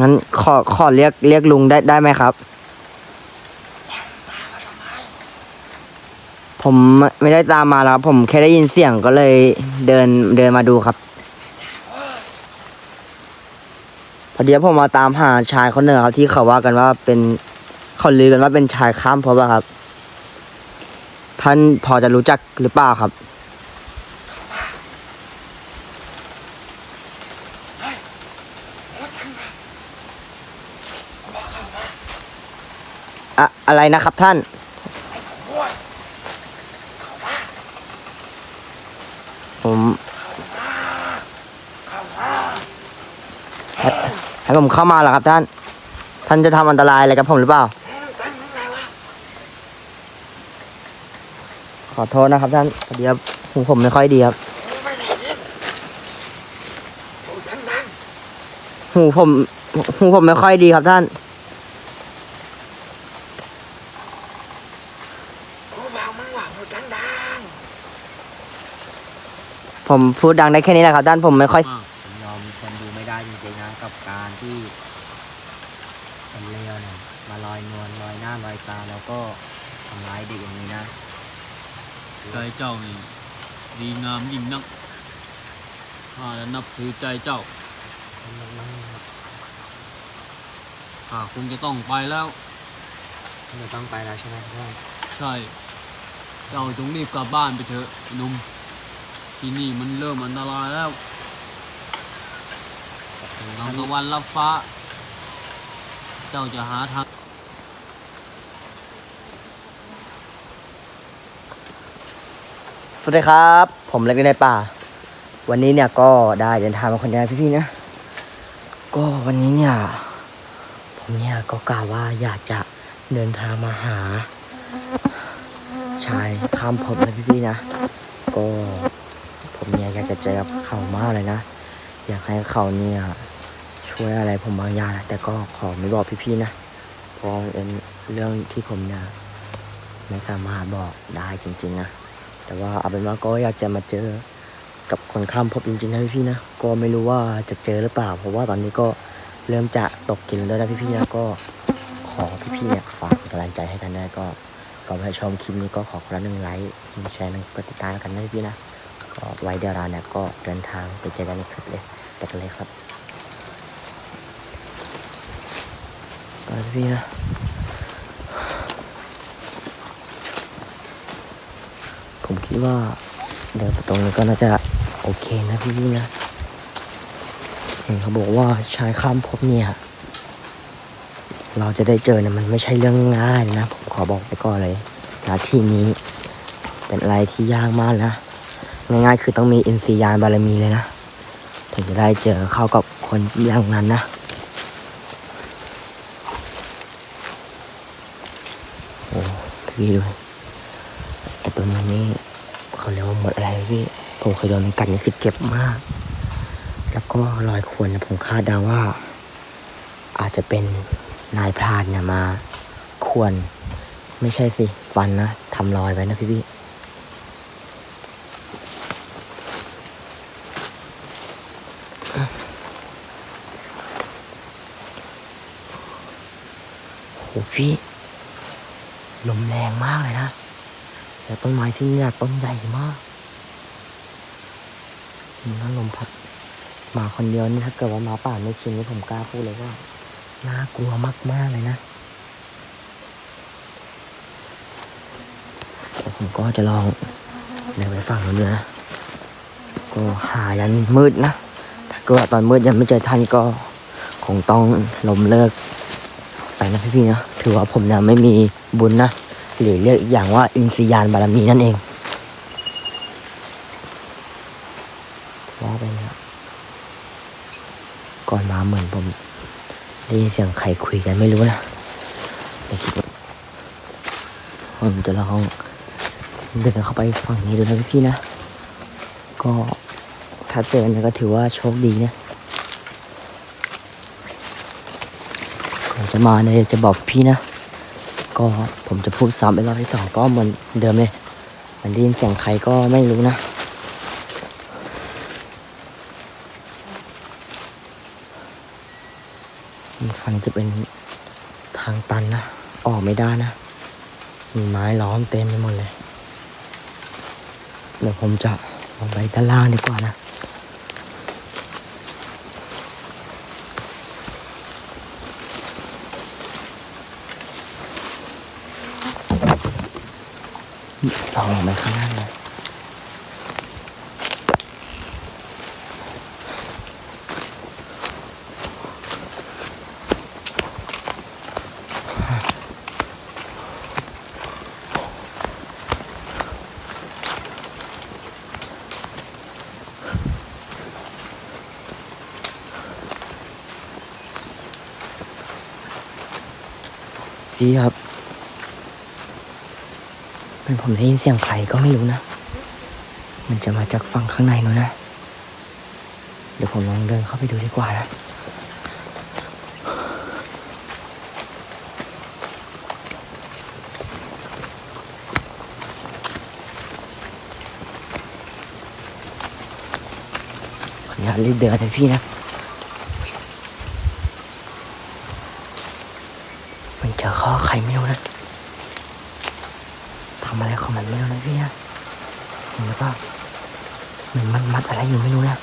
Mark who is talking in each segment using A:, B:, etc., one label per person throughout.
A: งั้นขอขอเรียกเรียกลุงได้ได้ไหมครับ ผมไม่ได้ตามมาแล้วครับผมแค่ได้ยินเสียงก็เลยเดินเดินมาดูครับ พอดีผมมาตามหาชายคนหนึ่งครับ ที่เขาว่ากันว่าเป็นเขาลือกันว่าเป็นชายข้ามภพอะครับ ท่านพอจะรู้จักหรือเปล่าครับ อะอะไรนะครับท่าน ผมให้ให้ผมเข้ามาเหรอครับท่าน ท่านจะทำอันตรายอะไรกับผมหรือเปล่า ขอโทษนะครับท่านพอดีว่าหูผมไม่ค่อยดีครับ หูผมหูผมไม่ค่อยดีครับท่าน
B: กูบอกมึงว่าพูดดัง
A: ผมพูดดังได้แค่นี้แหละครับท่านผมไม่ค่อย
C: ผมยอมคนดูไม่ได้จริงๆนะ กับการที่คนเลวเนี่ยมาลอยนวลลอยหน้าลอยตาแล้วก็ทำร้ายเด็กอย่างนี้นะ
D: ใจเจ้านี่ดีงามยิ่งนักข้าและนับถือใจเจ้าข้าคงจะต้องไปแล้ว
C: ไม่ต้องไปแล้วใช่ไหมเพื่อน
D: ใช่ เจ้าจงรีบกลับบ้านไปเถอะไอ้หนุ่ม ที่นี่มันเริ่มอันตรายแล้วทางตะวันรับฟ้า เจ้าจะหาทาง
A: สวัสดีครับ ผมเล็กในป่า วันนี้เนี่ยก็ได้เดินทางมาคนเดียวพี่ๆนะ ก็วันนี้เนี่ย ผมเนี่ยก็กล่าวว่าอยากจะเดินทางมาหา ชายข้ามภพนะพี่ๆนะ ก็ ผมเนี่ยอยากจะเจอกับเขามากเลยนะ อยากให้เขาเนี่ยช่วยอะไรผมบางอย่างนะแต่ก็ขอไม่บอกพี่ๆนะเพราะเป็นเรื่องที่ผมเนี่ยไม่สามารถบอกได้จริง ๆนะแต่ว่าเอาเป็นว่าก็อยากจะมาเจอกับคนข้ามภพจริงๆนะพี่ๆนะก็ไม่รู้ว่าจะเจอหรือเปล่า เพราะว่าตอนนี้ก็เริ่มจะตกกินแล้วนะพี่ๆนะก็ขอพี่ๆเนี่ยฝากกำลังใจให้กันได้ก็ก่อนไปชมคลิปนี้ก็ขอคนละหนึ่งไลค์หนึ่งแชร์หนึ่งกดติดตามกันนะพี่ๆนะ ก็ไว้เดี๋ยวเราเนี่ยก็เดินทางไปเจอกันในคลิปเลยไปกันเลยครับไปพี่นะผมคิดว่าเดินไปตรงนี้ก็น่าจะโอเคนะพี่พี่นะเห็นเขาบอกว่าชายข้ามภพเนี่ยเราจะได้เจอเนี่ยมันไม่ใช่เรื่องง่ายนะ ผมขอบอกไปก่อนเลยนะที่นี้เป็นอะไรที่ยากมากนะ ง่ายๆคือต้องมีอินทรียานบารมีเลยนะ ถึงจะได้เจอเข้ากับคนอย่างนั้นนะโอ้พี่ดูไอตัวนี้นี่เขาเรียกว่าหมดอะไรพี่ผมเคยโดนมันกัดนี่คือเจ็บมาก แล้วก็รอยข่วนเนี่ยผมคาดเดาว่า อาจจะเป็นนายพรานเนี่ยมาข่วนไม่ใช่สิ ฟันนะทำรอยไว้นะพี่พี่ โหพี่ ลมแรงมากเลยนะ แต่ต้นไม้ที่นี่ต้นใหญ่มากมีน้ำลมพัดหมาคนเดียวนี่ถ้าเกิดว่าหมาป่าไม่ชินนี่ผมกล้าพูดเลยว่าน่ากลัวมากๆเลยนะผมก็จะลองเดินไปฝั่งนู้นนะก็หายันมืดนะ ถ้าเกิดตอนมืดยังไม่เจอท่านก็ คงต้องลมเลิก ไปนะพี่ๆนะถือว่าผมเนี่ยไม่มีบุญนะ หรือเรียกอีกอย่างว่าอินทรียานบารมีนั่นเองว่าไปนะก่อนมาเหมือนผมได้ยินเสียงใครคุยกันไม่รู้นะแต่คิดว่าผมจะลองเดินเข้าไปฝั่งนี้ดูนะพี่ๆนะ ก็ถ้าเจอเนี่ยก็ถือว่าโชคดีนะ ก่อนจะมาเนี่ยจะบอกพี่นะ ก็ผมจะพูดซ้ำเป็นรอบที่สองก็เหมือนเดิมเลยมันได้ยินเสียงใครก็ไม่รู้นะผฝั่งจะเป็นทางตันนะ ออกไม่ได้นะ มีไม้ล้อมเต็มไปหมดเลย เดี๋ยวผมจะลงไปด้านล่างดีกว่านะ ลองลงไปข้างล่างเลยพี่ครับ เป็นผมได้ยินเสียงใครก็ไม่รู้นะ มันจะมาจากฝั่งข้างในนู้นนะ เดี๋ยวผมลองเดินเข้าไปดูดีกว่านะออนุญารีบเดินนะพี่นะ อะไรอยู่ไม่รู้นะ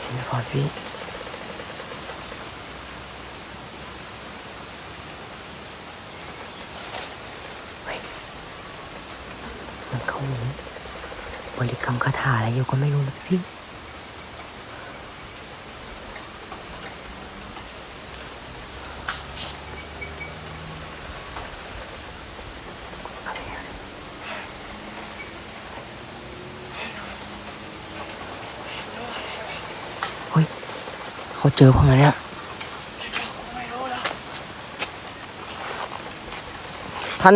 A: เห็นไหมพอพี่มันเขาบริกรรมคาถาอะไรอยู่ก็ไม่รู้นะพี่ เจอพวกมันเนี่ยท่าน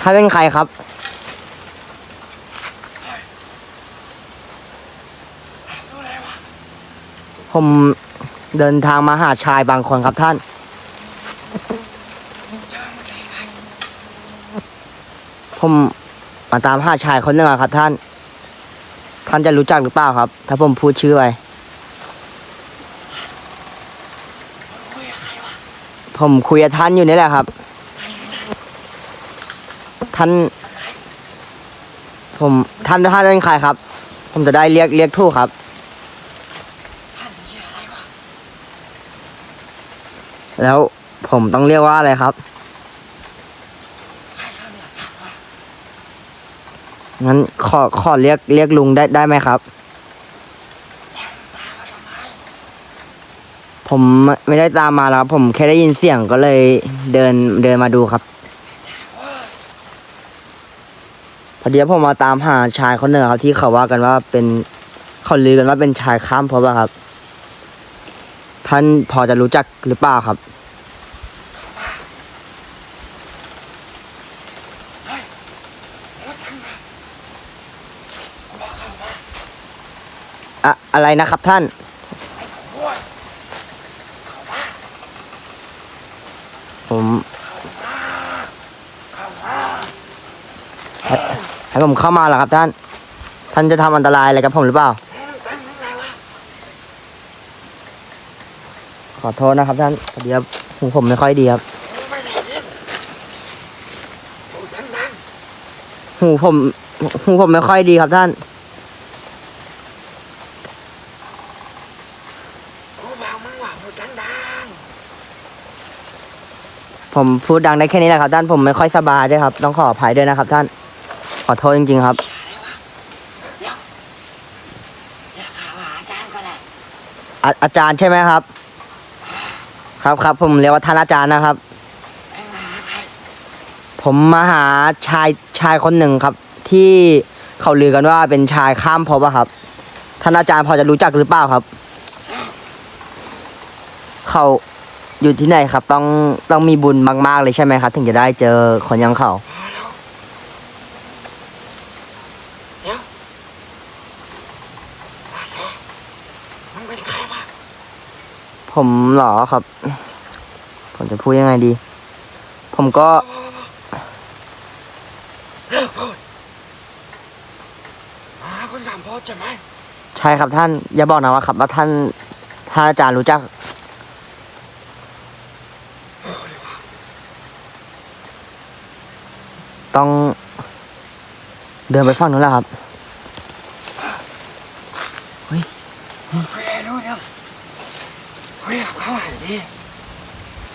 A: ท่านเป็นใครครับ ผมเดินทางมาหาชายบางคนครับท่าน ผมมาตามหาชายคนหนึ่งอะครับท่าน ท่านจะรู้จักหรือเปล่าครับ ถ้าผมพูดชื่อไป
B: คุยกับใครวะ
A: ผมคุยกับท่านอยู่นี่แหละครับ ท่าน ผมท่านท่านเป็นใครครับ ผมจะได้เรียกเรียกถูกครับแล้วผมต้องเรียกว่าอะไรครับ งั้นขอขอเรียกเรียกลุงได้ได้ไหมครับ
B: แล้วตามมาทำไม
A: ผมไม่ได้ตามมาแล้วผมแค่ได้ยินเสียงก็เลยเดินเดินมาดูครับ พอดีผมมาตามหาชายคนหนึ่งครับ ที่เขาว่ากันว่าเป็นเขาลือกันว่าเป็นชายข้ามภพอะครับ ท่านพอจะรู้จักหรือเปล่าครับ
B: อะ
A: อะไรนะครับท่าน
B: โว้ยเข้ามา
A: ผมให้ให้ผมเข้ามาเหรอครับท่าน ท่านจะทำอันตรายอะไรกับผมหรือเปล่า ขอโทษนะครับท่านพอดีว่าหูผมไม่ค่อยดีครับ หูผมหูผมไม่ค่อยดีครับท่าน
B: ๆกูบอกมึงว่าพูดดัง
A: ผมพูดดังได้แค่นี้แหละครับท่านผมไม่ค่อยสบายด้วยครับ ต้องขออภัยด้วยนะครับ ท่าน ขอโทษจริง ๆ ครับ
B: อยาข่าวหาอาจารย์ก็ได้
A: อาอาจารย์ใช่ไหมครับ ครับครับผมเรียกว่าท่านอาจารย์นะครับ
B: เอ็งมาหาใคร
A: ผมมาหาชายชายคนหนึ่งครับ ที่เขาลือกันว่าเป็นชายข้ามภพอะครับท่านอาจารย์พอจะรู้จักหรือเปล่าครับ เขา อยู่ที่ไหนครับ ต้องต้องมีบุญมากๆเลยใช่ไหมครับ ถึงจะได้เจอคนอยังเขา
B: พอแล้วเดี๋ยวว่าแต่มึงเป็นใครวะ
A: ผมเหรอครับ ผมจะพูดยังไงดี ผมก็
B: เลิกพูดหาคนทำพ่อใช่ไหม
A: ใช่ครับท่าน อย่าบอกนะว่าครับว่าท่านท่านอาจารย์รู้จัก ต้อง เดินไปฝั่งนู้นแล้วครับ
B: คุยให้รู้เรื่องคุยเขาหันดี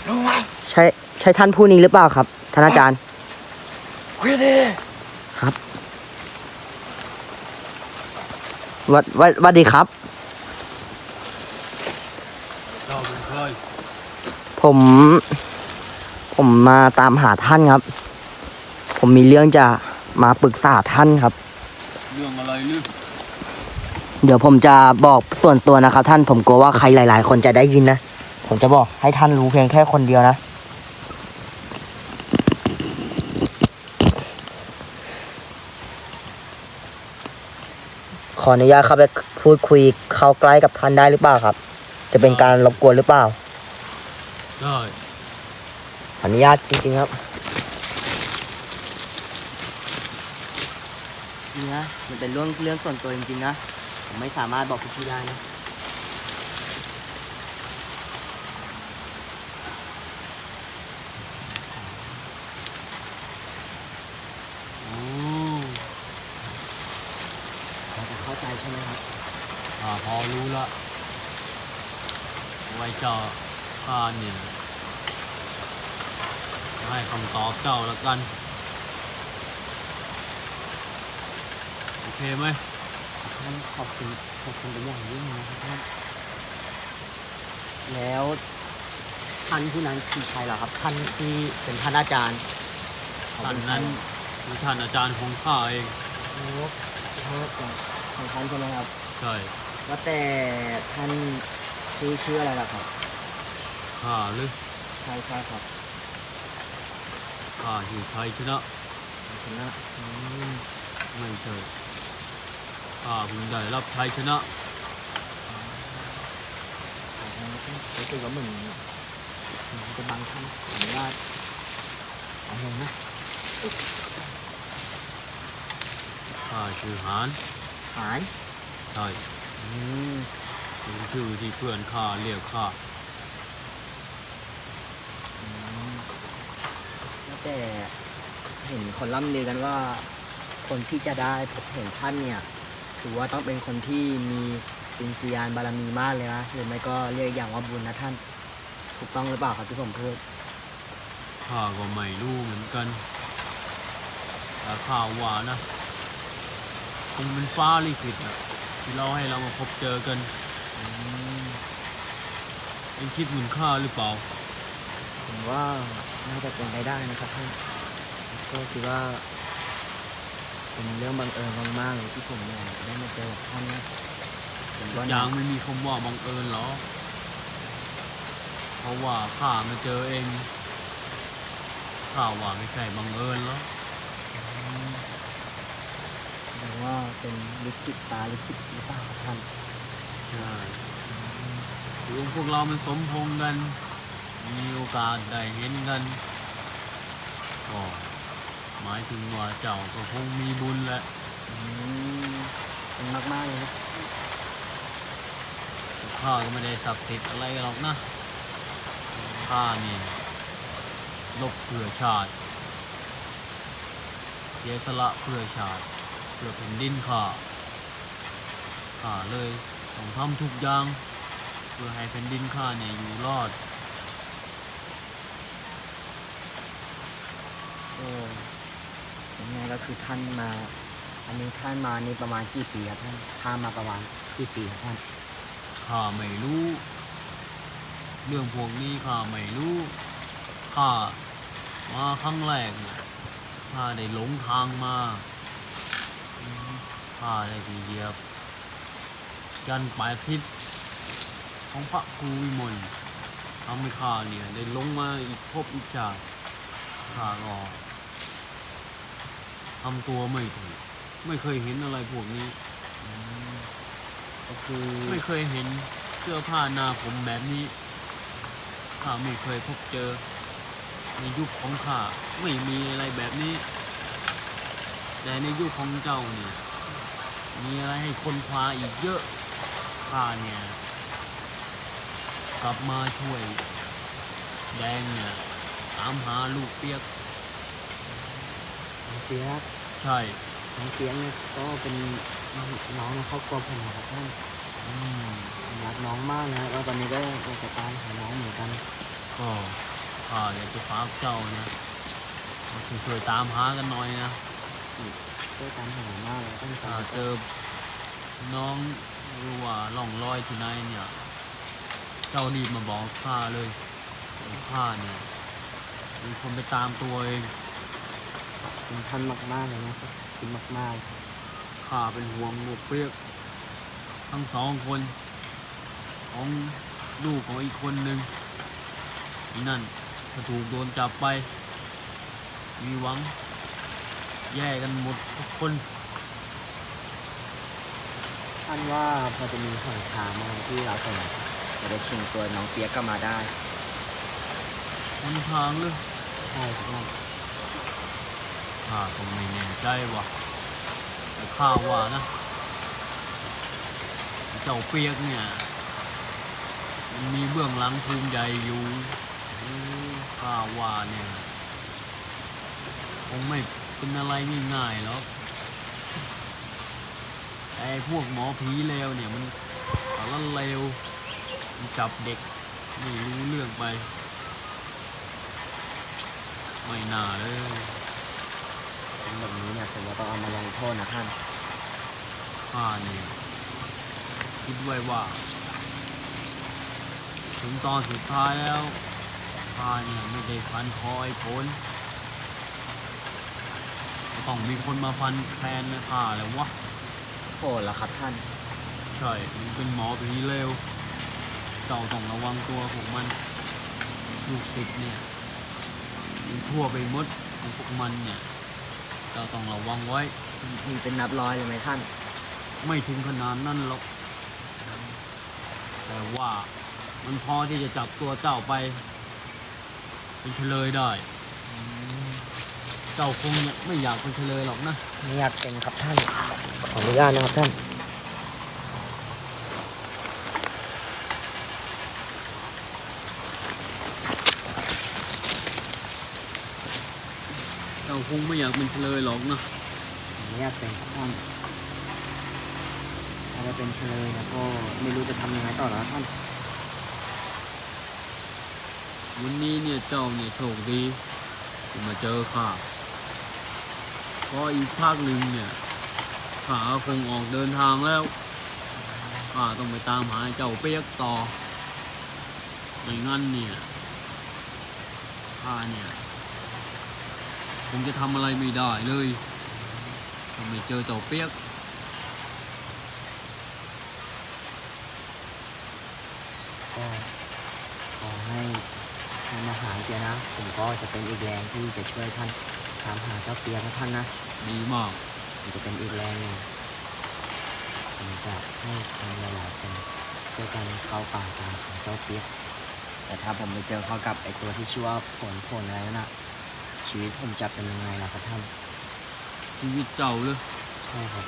B: รู้ไหม
A: ใช่ใช่ท่านผู้นี้หรือเปล่าครับ ท่านอาจารย์
B: คุยดี
A: วัดวัดวัดดีครับ
D: เจ้าเป็นใคร
A: ผม ผมมาตามหาท่านครับ ผมมีเรื่องจะ มาปรึกษาท่านครับ
D: เรื่องอะไรลึก
A: เดี๋ยวผมจะบอกส่วนตัวนะครับ ท่านผมกลัวว่าใครหลาย ๆ คนจะได้ยินนะ ผมจะบอกให้ท่านรู้เพียงแค่คนเดียวนะ ขออนุญาตเข้าไปพูดคุยเข้าใกล้กับท่านได้หรือเปล่าครับ จะเป็นการรบกวนหรือเปล่า
D: ได้
A: ขออนุญาตจริง ๆ ครับ นี่นะมันเป็นเรื่องเรื่องส่วนตัวจริงๆนะ ผมไม่สามารถบอกพี่ๆได้นะ
D: โอ้
A: เราจะเข้าใจใช่ไหมครับ
D: ข้าพอรู้ละไว้เจ้าข้าเนี่ยให้คำตอบเจ้าแล้วกัน โอ เคไหม
A: ท่านขอบคุณขอบคุณเป็นอย่างยิ่งนะครับท่านแล้วท่านผู้นั้นคือใครเหรอครับ ท่านที่เป็นท่านอาจารย์
D: ท่านนั้นคือท่านอาจารย์ของข้าเอง
A: โอ้โหของของท่านใช่ไหมครับ
D: ใช่
A: ว่าแต่ท่านชื่อชื่ออะไรล่ะครับ
D: ข้าหรือ
A: ใช่ใช่ครับ
D: ข้าชื่อชัยชนะ
A: ชนะอืม
D: ไม่ใช่ ข้าเพิ่งได้รับชัยชนะ
A: รู้สึกว่าเหมือนเหมือนจะบังท่านขออนุญาตเอาลงนะ
D: ข้าชื่อหาน
A: หาร
D: ใช่
A: อืม
D: เป็นชื่อที่เพื่อนข้าเรียกข้า
A: อืมแล้วแต่เห็นคนล่ำลือกันว่า คนที่จะได้พบเห็นท่านเนี่ย ถือว่าต้องเป็นคนที่มีปิญญาณบารมีมากเลยนะหรือไม่ก็เรียกอย่างว่าบุญนะท่าน ถูกต้องหรือเปล่าครับที่ผมพูด
D: ข้าก็ไม่รู้เหมือนกันแต่ข้าว่านะคงเป็นฟ้าลิขิตนะที่เราให้เรามาพบเจอกัน
A: อืม
D: เองคิดเหมือนข้าหรือเปล่า
A: ผมว่าน่าจะเป็นไปได้นะครับท่านก็คิดว่า เป็นเรื่องบังเอิญมากๆเลยที่ผมเนี่ยได้มาเจอกับท่านนะผมว่า
D: ยั
A: นะ
D: งไม่มีคำว่าบังเอิญหรอเพราะว่าข้ามาเจอเองข้าว่าไม่ใช่บังเอิญหรอก
A: แต่ว่าเป็นลิขิตตาลิขิตหรือเปล่าครับท่าน
D: ใช่ดวงพวกเรามันสมพงษ์กัน มีโอกาสได้เห็นกันก็ หมายถึงว่าเจ้าก็คงมีบุญแหละ
A: อืมเป็นมากๆเลยนะ
D: ข้าก็ไม่ได้ศักดิ์สิทธิ์อะไรหรอกนะข้านี่ลบเพื่อชาติเสียสละเพื่อชาติเพื่อแผ่นดินข้าข้าเลยต้องทำทุกอย่าง เพื่อให้แผ่นดินข้าเนี่ยอยู่รอด
A: โอ้ยังไง ก็คือท่านมา อันนี้ท่านมานี่ประมาณกี่ปีครับท่านท่านมาประมาณกี่ปีครับท่าน
D: ข้าไม่รู้ เรื่องพวกนี้ข้าไม่รู้ข้ามาครั้งแรกเนี่ยข้าได้หลงทางมาข้าได้ทีเหยียบยันปลายทิศของพระครูวิมลทำให้ข้าเนี่ยได้ลงมาอีกภพอีกชาติข้าก็ ทำตัวไม่ถูกไม่เคยเห็นอะไรพวกนี้
A: อืมก็คือ
D: ไม่เคยเห็นเสื้อผ้าหน้าผมแบบนี้ข้าไม่เคยพบเจอ ในยุคของข้าไม่มีอะไรแบบนี้ แต่ในยุคของเจ้าเนี่ยมีอะไรให้คนคว้าอีกเยอะข้าเนี่ย กลับมาช่วย แดงเนี่ยตามหาลูกเปียก
C: น้อง เปียก
D: ใช่
C: น้องเปียกเนี่ยก็เป็นน้องในครอบครัวผมนะครับท่าน
D: อืม
C: ผมรักน้องมากนะแล้วตอนนี้ก็อยากจะตามหาน้องเหมือนกัน
D: ก็ข้าอยากจะฝากเจ้านะมาช่วยๆตามหากันหน่อยนะ
C: ช่วยตามหามากเลยต้อง
D: ถ้า
C: ตาม
D: เจอน้องหรือว่าล่องลอยที่ไหนเนี่ย เจ้ารีบมาบอกข้าเลยเดี๋ยวข้าเนี่ยเป็นคนไปตามตัวเอง
C: คุณท่านมากๆเลยนะครับขอบคุณมาก
D: ข้าเป็นห่วงหมวกเปียก ทั้งสองคน ของลูกของอีกคนหนึ่งอีนั่นถ้าถูกโดนจับไป มีหวัง แย่กันหมดทุกคน
C: ๆท่านว่าพอจะมีหนทางอะไรที่เราจะจะได้ชิงตัวน้องเปียกกลับมาได้
D: คนทางเลย
C: ใช่ครับท่าน
D: ข้าก็ไม่แน่ใจว่ะแต่ข้าว่านะ เจ้าเปียกเนี่ย มันมีเบื้องหลังภูมิใหญ่อยู่ข้าว่าเนี่ย คงไม่เป็นอะไรง่ายๆหรอกไอ้พวกหมอผีเลวเนี่ยมันสารเลวมันจับเด็กไม่รู้เรื่องไป ไม่น่าเลย
C: แบบนี้เนี่ยผมว่าต้องเอามาลงโทษนะท่าน
D: ข้าเนี่ยคิดไว้ว่า ถึงตอนสุดท้ายแล้วข้าเนี่ยไม่ได้ฟันคอไอ้ผลก็ต้องมีคนมาฟันแทนข้าแล้ววะ
C: โอ้แล้วครับท่าน
D: ใช่มันเป็นหมอผีเลวเจ้าต้องระวังตัวของมันลูกศิษย์เนี่ยมันทั่วไปหมดของพวกมันเนี่ย เจ้าต้องระวังไว้
C: มีเป็นนับร้อยเลยไหมท่าน
D: ไม่ถึงขนาดนั้นหรอก แต่ว่ามันพอที่จะจับตัวเจ้าไป เป็นเฉลยได้ เจ้าคงเนี่ยไม่อยากเป็นเฉลยหรอกนะ
C: ไม่อยากเป็นครับท่าน ขออนุญาตนะครับท่าน
D: เจ้าคงไม่อยากเป็นเฉลยหรอกนะ
C: ไม่อยากเป็นครับท่านถ้าจะเป็นเฉลยนะก็ไม่รู้จะทำยังไงต่อแล้วท่าน
D: วันนี้เนี่ยเจ้าเนี่ยโชคดีที่มาเจอข้าเพราะอีกภาคหนึ่งเนี่ยข้าคงออกเดินทางแล้วข้าต้องไปตามหาเจ้าเปียกต่อไม่งั้นเนี่ยข้าเนี่ยค งจะทำอะไรไม่ได้เลยถ้าไม่เจอเจ้าเปียก
C: ก็ขอให้ท่านมาหาเจอนะ ผมก็จะเป็นอีกแรงที่จะช่วยท่านตามหาเจ้าเปียกนะท่านนะ
D: ดีมาก
C: มันจะเป็นอีกแรงหนึ่งผมจะให้คนหลายๆคนช่วยกันเข้าป่าตามหาเจ้าเปียก แต่ถ้าผมไปเจอเขากับไอตัวที่ชื่อว่าผลผลอะไรนั่นนะ ชีวิตผมจะเป็นยังไงล่ะครับท่าน
D: ชีวิตเจ้าเลย
C: ใช่ครับ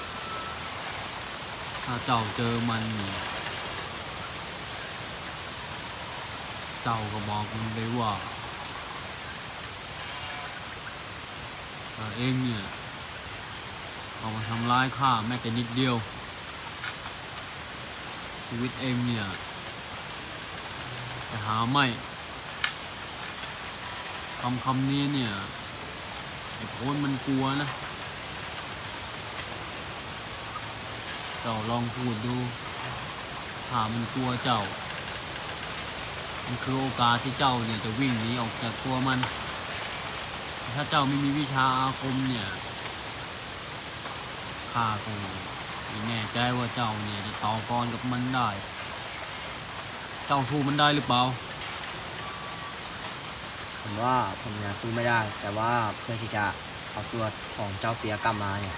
D: ถ้าเจ้าเจอมันเนี่ยเจ้าก็บอกมันไปว่าถ้าเองเนี่ยเอามาทำร้ายข้าแม้แต่นิดเดียว ชีวิตเองเนี่ยจะหาไม่ คำคำนี้เนี่ยไอ้โพนมันกลัวนะเจ้าลองพูดดูถ้ามันกลัวเจ้า มันคือโอกาสที่เจ้าเนี่ยจะวิ่งหนีออกจากตัวมัน ถ้าเจ้าไม่มีวิชาอาคมเนี่ยข้าคงไม่แน่ใจว่าเจ้าเนี่ยจะต่อกรกับมันได้ เจ้าสู้มันได้หรือเปล่า
C: ผมว่าผมยังสู้ไม่ได้ แต่ว่าเพื่อที่จะเอาตัวของเจ้าเปียกกลับมาเนี่ย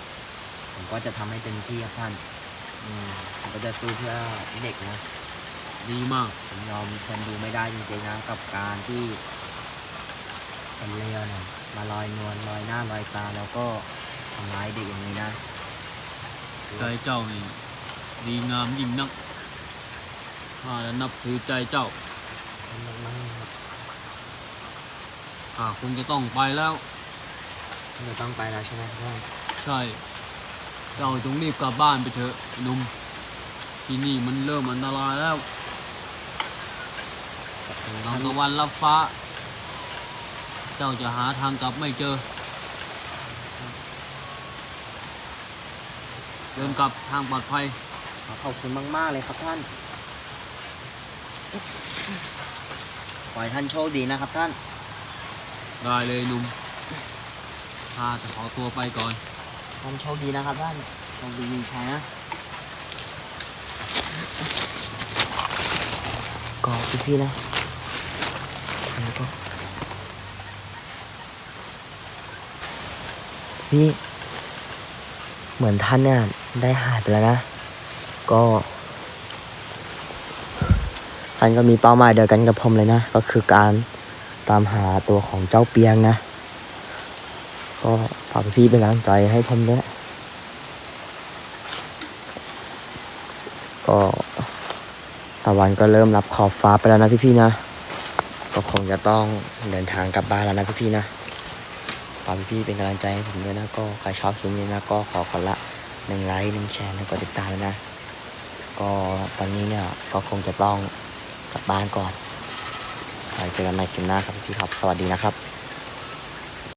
C: ผมก็จะทำให้เต็มที่ครับท่านอืมผมก็จะสู้เพื่อเด็กนะ
D: ดีมาก
C: ผมยอมทนดูไม่ได้จริงๆนะกับการที่คนเลวเนี่ยมาลอยนวลลอยหน้าลอยตาแล้วก็ทำร้ายเด็กอย่างนี้นะ
D: ใจเจ้านี่ดีงามยิ่งนักข้าและนับถือใจเจ้า ข้าคงจะต้องไปแล้ว
C: เราต้องไปแล้วใช่ไหมครับท่าน
D: ใช่เจ้าจงรีบกลับบ้านไปเถอะไอ้หนุ่มที่นี่มันเริ่มอันตรายแล้วตอนตะวันรับฟ้า เจ้าจะหาทางกลับไม่เจอ เดินกลับทางปลอดภัย
C: ขอขอบคุณมากๆเลยครับท่าน ขอให้ท่านโชคดีนะครับท่าน
D: ได้เลยหนุ่มข้าจะขอตัวไปก่อน
C: ท่านโชคดีนะครับท่านโชคดีมีชัยนะ
A: ก็พี่ๆนะอันนี้ก็พี่เหมือนท่านเนี่ยได้หายไปแล้วนะ ก็ท่านก็มีเป้าหมายเดียวกันกับผมเลยนะ ก็คือการ ตามหาตัวของเจ้าเปียงนะ ก็ฝากพี่ๆเป็นกำลังใจให้ผมด้วยก็ตะวันก็เริ่มรับขอบฟ้าไปแล้วนะพี่ๆนะ ก็คงจะต้องเดินทางกลับบ้านแล้วนะพี่ๆนะฝากพี่ๆเป็นกำลังใจให้ผมด้วยนะ ก็ใครชอบคลิปนี้นะ ก็ขอคนละหนึ่งไลค์หนึ่งแชร์แล้วก็ติดตามด้วยนะ ก็ตอนนี้เนี่ยก็คงจะต้องกลับบ้านก่อน ไว้เจอกันใหม่คลิปหน้าครับพี่ครับ สวัสดีนะครับ